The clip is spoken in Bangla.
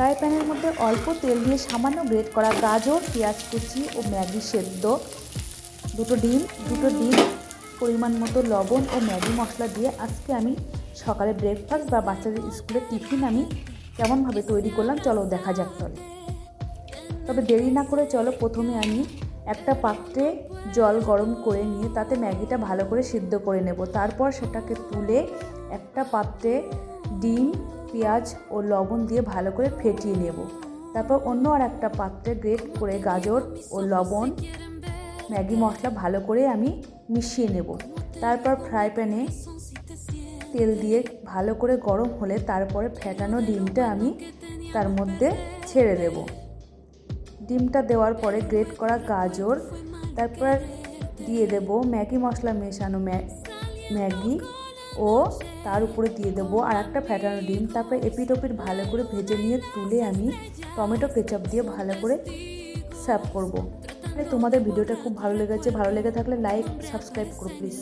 ফ্রাই প্যানের মধ্যে অল্প তেল দিয়ে সামান্য গ্রেট করা গাজর, পেঁয়াজ কুচি ও ম্যাগি সেদ্ধ। দুটো ডিম দুটো ডিম, পরিমাণ মতো লবণ ও ম্যাগি মশলা দিয়ে আজকে আমি সকালে ব্রেকফাস্ট বা বাচ্চাদের স্কুলের টিফিন আমি কেমনভাবে তৈরি করলাম, চলো দেখা যাক তবে তবে দেরি না করে চলো, প্রথমে আমি একটা পাত্রে জল গরম করে নিয়ে তাতে ম্যাগিটা ভালো করে সিদ্ধ করে নেব। তারপর সেটাকে তুলে একটা পাত্রে ডিম পেঁয়াজ ও লবণ দিয়ে ভালো করে ফেটিয়ে নেব। তারপর অন্য আর একটা পাত্রে গ্রেট করে গাজর ও লবণ, ম্যাগি মশলা ভালো করে আমি মিশিয়ে নেব। তারপর ফ্রাই প্যানে তেল দিয়ে ভালো করে গরম হলে তারপরে ফেটানো ডিমটা আমি তার মধ্যে ছেড়ে দেব। ডিমটা দেওয়ার পরে গ্রেট করা গাজর, তারপর দিয়ে দেব ম্যাগি মশলা মেশানো ম্যা- ম্যাগি ও তার উপরে দিয়ে দেবো। আর একটা ফ্যাটানো ডিম, তারপরে এপিট ওপিট ভালো করে ভেজে নিয়ে তুলে আমি টমেটো কেচাপ দিয়ে ভালো করে সার্ভ করব। তোমাদের ভিডিওটা খুব ভালো লেগেছে। ভালো লেগে থাকলে লাইক, সাবস্ক্রাইব করো, প্লিজ।